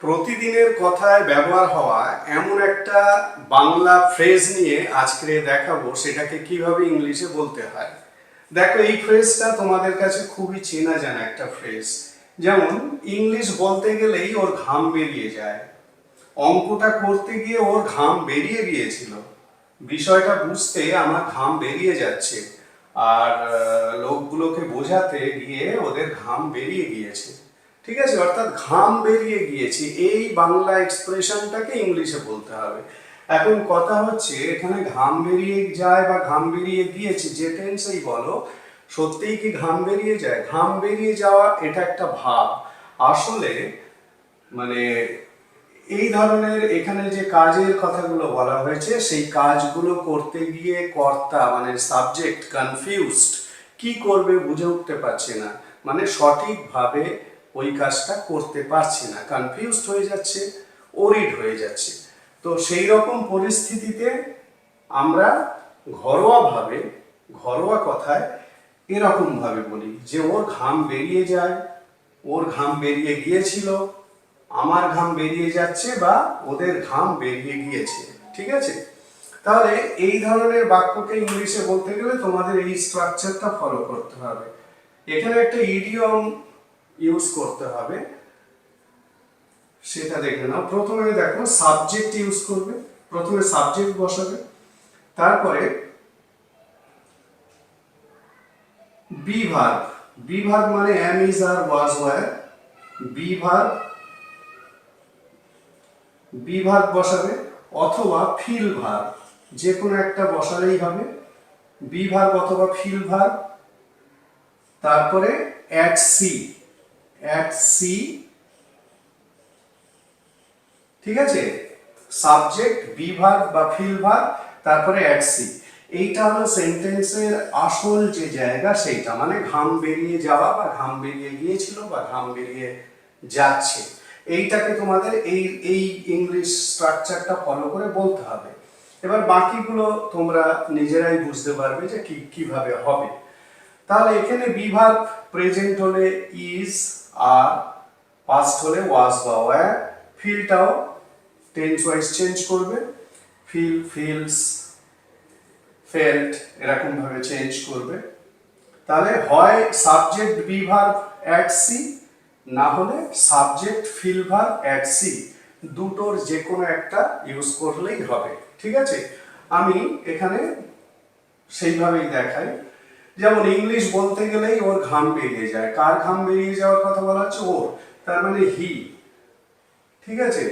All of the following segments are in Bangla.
প্রতিদিনের কথায় ব্যবহার হওয়া এমন একটা বাংলা ফ্রেজ নিয়ে আজকে দেখাবো, সেটাকে কীভাবে ইংলিশে বলতে হয়। দেখো, এই ফ্রেজটা তোমাদের কাছে খুবই চেনা জানা একটা ফ্রেজ যেমন, ইংলিশ বলতে গেলেই ওর ঘাম বেরিয়ে যায়। অঙ্কটা করতে গিয়ে ওর ঘাম বেরিয়ে গিয়েছিল। বিষয়টা বুঝতে আমার ঘাম বেরিয়ে যাচ্ছে। আর লোকগুলোকে বোঝাতে গিয়ে ওদের ঘাম বেরিয়ে গিয়েছে। ঠিক আছে? অর্থাৎ ঘাম বেরিয়ে গিয়েছে। এই বাংলা এক্সপ্রেশনটাকে ইংলিশে বলতে হবে। এখন কথা হচ্ছে, এখানে ঘাম বেরিয়ে যায় বা ঘাম বেরিয়ে গিয়েছে, যে টেন্সেই বলো, সত্যিই কি ঘাম বেরিয়ে যায়? ঘাম বেরিয়ে যাওয়া এটা একটা ভাব। আসলে মানে এই ধরনের এখানে যে কাজের কথাগুলো বলা হয়েছে, সেই কাজগুলো করতে গিয়ে কর্তা মানে সাবজেক্ট কনফিউজড কি করবে বুঝে উঠতে পারছে না। মানে সঠিকভাবে ওই কাজটা করতে পারছে না কনফিউজড হয়ে যাচ্ছে ওরিড হয়ে যাচ্ছে। তো সেই রকম পরিস্থিতিতে আমরা ঘরোয়াভাবে, ঘরোয়া কথায় এরকম ভাবে বলি যে, ওর ঘাম বেরিয়ে যায়, ওর ঘাম বেরিয়ে গিয়েছিল, আমার ঘাম বেরিয়ে যাচ্ছে বা ওদের ঘাম বেরিয়ে গিয়েছে। ঠিক আছে? তাহলে এই ধরনের বাক্যকে ইংলিশে বলতে গেলে তোমাদের এই স্ট্রাকচারটা ফলো করতে হবে। এখানে একটা ইডিয়ম ইউজ করতে হবে, সেটা দেখে নাও। প্রথমে দেখো সাবজেক্ট ইউজ করবে, প্রথমে সাবজেক্ট বসাবে, তারপরে বি ভার্ব বি ভার্ব মানে am is are was were be verb be verb বসাবে অথবা ফিল ভার্ব যে কোনো একটা বসালেই হবে বি অথবা ফিল ভার্ব তারপরে অ্যাট সি অ্যাট সি, ঠিক আছে? সাবজেক্ট, বি ভার্ব বা ফিল ভার্ব তারপরে অ্যাট সি। এইটা হলো সেন্টেন্সের আসল যে জায়গা, সেইটা। মানে ঘাম বেরিয়ে যাওয়া বা ঘাম বেরিয়ে গিয়েছিল বা ঘাম বেরিয়ে যাচ্ছে। এইটাকে তোমাদের এই এই ইংলিশ স্ট্রাকচারটা ফলো করে বলতে হবে। এবার বাকিগুলো তোমরা নিজেরাই বুঝতে পারবে যে কি, কীভাবে হবে। তাহলে এখানে বিভাগ প্রেজেন্ট হলে ইজ আর পাস্ট হলে ওয়াজ বা ওয়্যার ফিলটাও টেন্স ওয়াইজ চেঞ্জ করবে। ফিল ফিলস ফেল্ট এরকম ভাবে চেঞ্জ করবে। তাহলে হয় সাবজেক্ট বিভাগ অ্যাট সি না হলে subject feel verb at sea দুটোর যে কোনো একটা ইউজ করলেই হবে। ঠিক আছে? আমি এখানে সেইভাবেই দেখাই। যেমন ইংলিশ বলতে গেলেই ওর ঘাম বেরিয়ে যায়। কার ঘাম বেরিয়ে যাওয়ার কথা বলা হচ্ছে? ওর। তার মানে হি ঠিক আছে?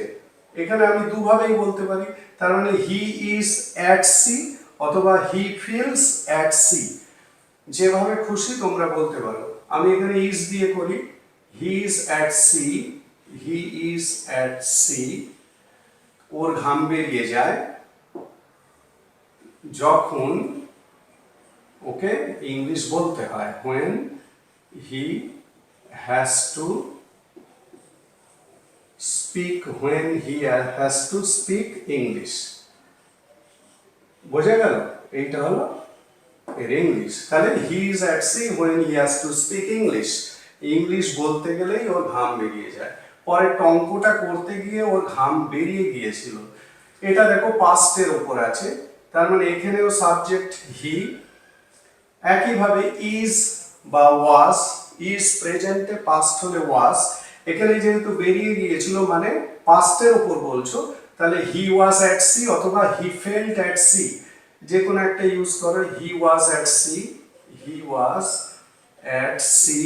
এখানে আমি দুভাবেই বলতে পারি। তার মানে হি ইজ অ্যাট সি অথবা হি ফিলস অ্যাট সি যেভাবে খুশি তোমরা বলতে পারো। আমি এখানে ইজ দিয়ে করি। He is at sea he is at sea ওর ঘাম বেরিয়ে যায়। যখন ওকে ইংলিশ বলতে হয় when he has to speak when he has to speak English বোঝা গেল? এইটা হলো এর ইংলিশ তাহলে he is at sea when he has to speak English English বলতে গেলেই ওর ঘাম বেরিয়ে যায়। পরে টঙ্কটা করতে গিয়ে ওর ঘাম বেরিয়ে গিয়েছিল। এটা দেখো পাস্টের ওপর আছে। তার মানে এখানেও সাবজেক্ট হি একইভাবে ইজ বা ওয়াজ ইজ প্রেজেন্টে পাস্ট হলে ওয়াজ এখানে যেহেতু বেরিয়ে গিয়েছিল মানে পাস্টের উপর বলছো, তাহলে হি ওয়াজ অ্যাট সি অথবা হি ফেল্ট অ্যাট সি যে কোনো একটা ইউজ করো he was at sea he was at sea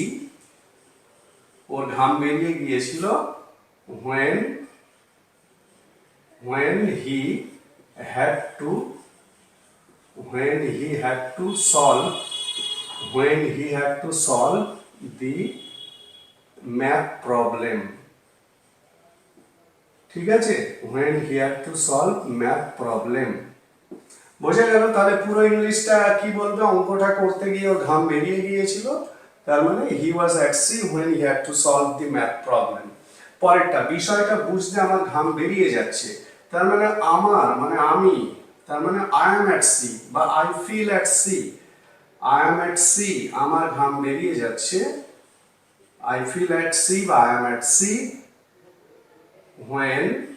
ওর ঘাম বেরিয়ে গিয়েছিল when when he had to when he had to solve, when he had to solve the math problem. ঠিক আছে? When he had to solve math problem. বোঝা গেল তাহলে পুরো ইংলিশটা কি বলবে? অঙ্কটা করতে গিয়ে ওর ঘাম বেরিয়ে গিয়েছিল। তার মানে he was at sea when he had to solve the math problem পরেরটা, বিষয়টা বুঝতে আমার ঘাম বেরিয়ে যাচ্ছে। তার মানে আমার মানে আমি তার মানে আই এম অ্যাট সি বা I feel at sea I am at sea আমার ঘাম বেরিয়ে যাচ্ছে আই ফিল অ্যাট সি বা I am at sea when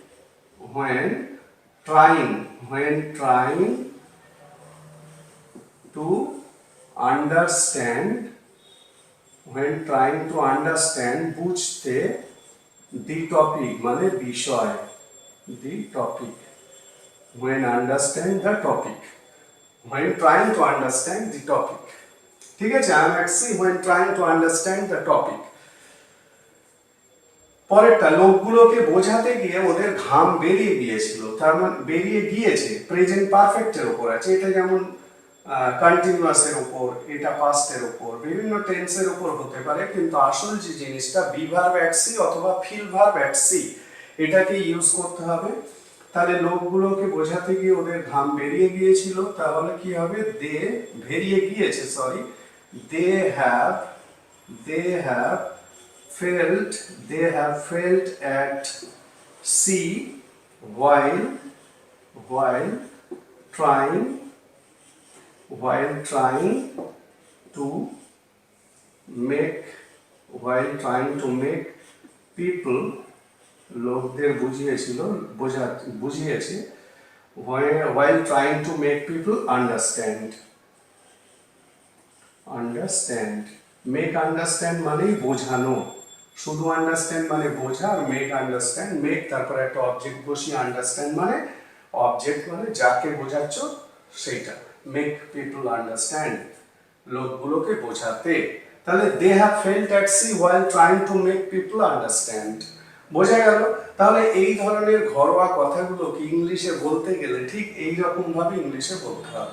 when trying when trying to understand when trying to understand বুঝতে the topic মানে বিষয় the topic when understand the topic. When trying to understand the topic. ঠিক আছে I am sea when trying to understand the topic. পরেরটা লোকগুলোকে বোঝাতে গিয়ে ওদের ঘাম বেরিয়ে গিয়েছিল। তার মানে বেরিয়ে গিয়েছে প্রেজেন্ট পারফেক্টের উপর আছে। এটা যেমন কন্টিনিউয়াসের উপর, এটা পাস্টের উপর, বিভিন্ন টেন্সের উপর হতে পারে। কিন্তু আসল যে জিনিসটা বিভার ভ্যাক্সি অথবা ফিল ভার ভ্যাক্সি এটাকে ইউজ করতে হবে। তাহলে লোকগুলোকে বোঝাতে গিয়ে ওদের ঘাম বেরিয়ে গিয়েছিল তাহলে কি হবে দে বেরিয়ে গিয়েছে sorry they have they have felt they have felt at sea while while trying while trying to make while trying to make people লোকদের বুঝিয়েছিল, বোঝা, বুঝিয়েছে while trying to make people understand. Understand make understand মানেই বোঝানো। শুধু আন্ডারস্ট্যান্ড মানে বোঝা আর মেক আন্ডারস্ট্যান্ড মেক তারপরে একটা অবজেক্ট বসিয়ে আন্ডারস্ট্যান্ড মানে অবজেক্ট মানে যাকে বোঝাচ্ছ সেইটা। মেক পিপল আন্ডারস্ট্যান্ড লোকগুলোকে বোঝাতে। তাহলে they have felt at sea while trying to make people understand বোঝা গেল? তাহলে এই ধরনের ঘরোয়া কথাগুলোকে ইংলিশে বলতে গেলে ঠিক এই রকম ভাবে ইংলিশে বলতে হবে।